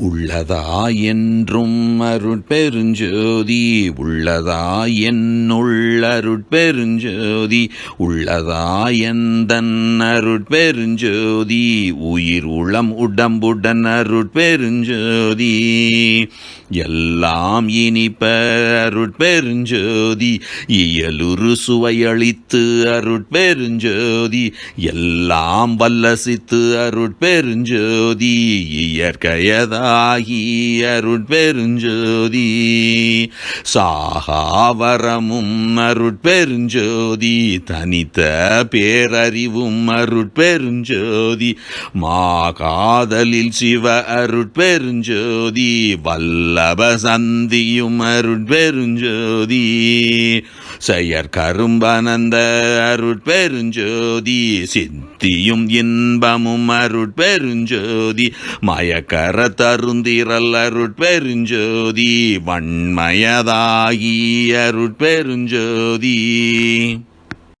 உள்ளதா என்றும் அருட்பெருஞ்சோதி உள்ளதா என்னுள் அருட்பெருஞ்சோதி உள்ளதா எந்தன் அருட்பெருஞ்சோதி உயிர் உளம் உடம்புடன் அருட்பெருஞ்சோதி எல்லாம் இனிப்ப அருட்பெருஞ்சோதி இயலுரு சுவையளித்து அருட்பெருஞ்சோதி எல்லாம் வல்லசித்து அருட்பெருஞ்சோதி இயற்கையதா ஆகி அருட்பெருஞ்சோதி. சாகாவரமும் அருட்பெருஞ்சோதி தனித்த பேரறிவும் அருட்பெருஞ்சோதி மாகாதலில் சிவ அருட்பெருஞ்சோதி வல்லப சந்தியும் அருட்பெருஞ்சோதி செயற் கரும்பனந்த அருட்பெருஞ்சோதி சித்தியும் இன்பமும் அருட்பெருஞ்சோதி மயக்கரத்த தருந்திரல் அருட்பெருஞ்சோதி வண்மயதாகி அருட்பெருஞ்சோதி.